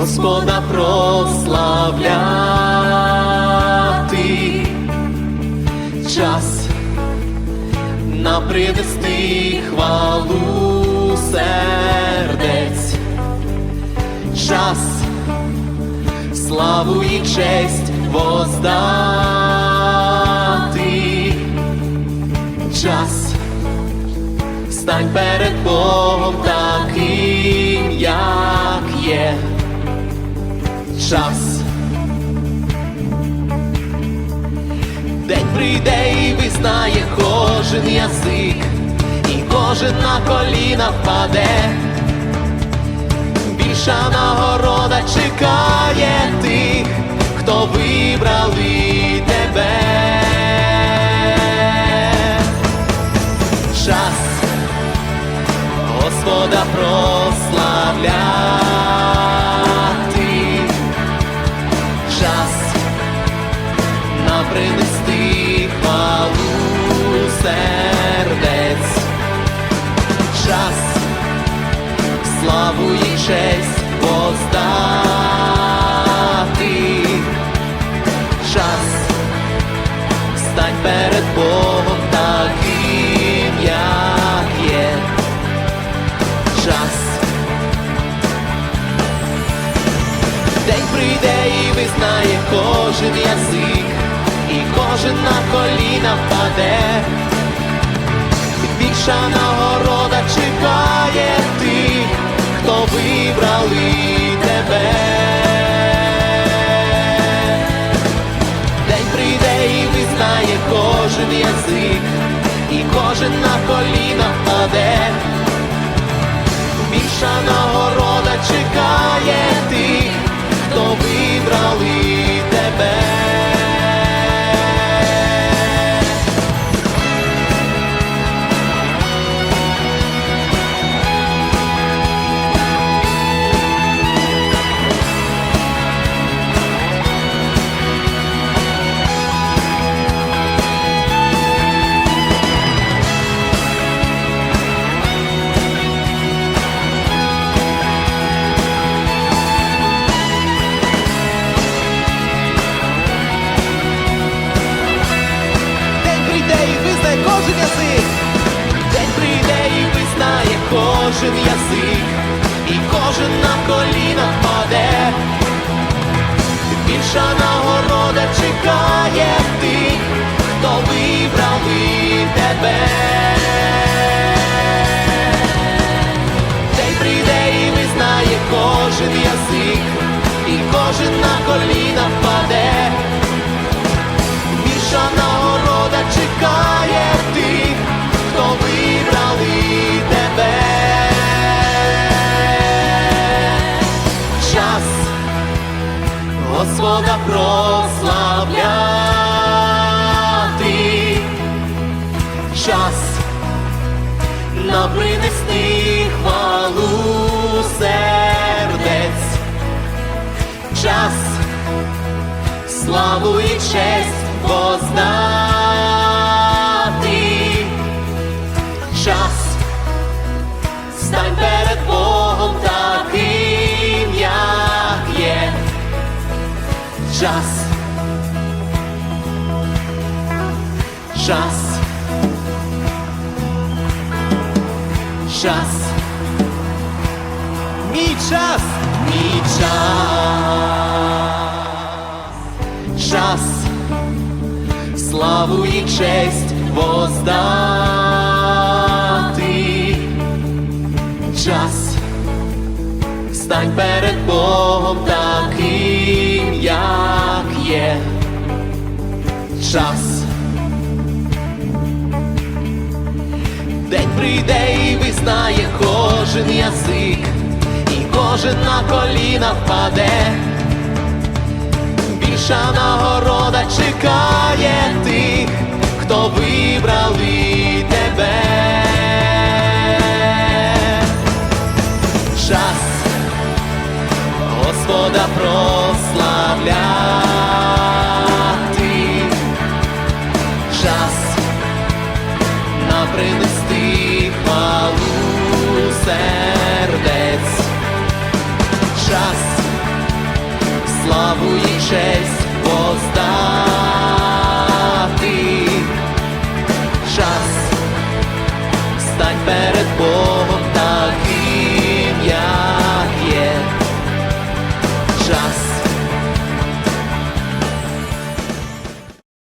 Господа прославляти, час на принести хвалу сердець, час славу і честь воздати, час стань перед Богом таким, як є час. День прийде і визнає кожен язик, і кожен на коліна впаде. Більша нагорода чекає тих, хто вибрали тебе. Час Господа прославляти, принести хвалу сердець, час славу і честь воздати, час стань перед Богом таким, як є. Час. День прийде і визнає кожен язик, кожен на коліна впаде. Більша нагорода чекає тих, хто вибрали тебе. День прийде і визнає кожен язик, і кожен на коліна впаде. Більша нагорода чекає коліна впаде. Більша нагорода чекає тих, хто вибрали тебе. Час Господа прославляти, час на принести славу і честь воздати, час. Стань перед Богом таким, як є. Час, час, час, мій час, мій час, славу і честь воздати, час стань перед Богом таким, як є час. День прийде і визнає кожен язик, і кожен на коліна впаде. Більша нагорода чекає тих, хто вибрали тебе. Час Господа прославляти, час на принести хвалу сердець, час славу і честь воздай.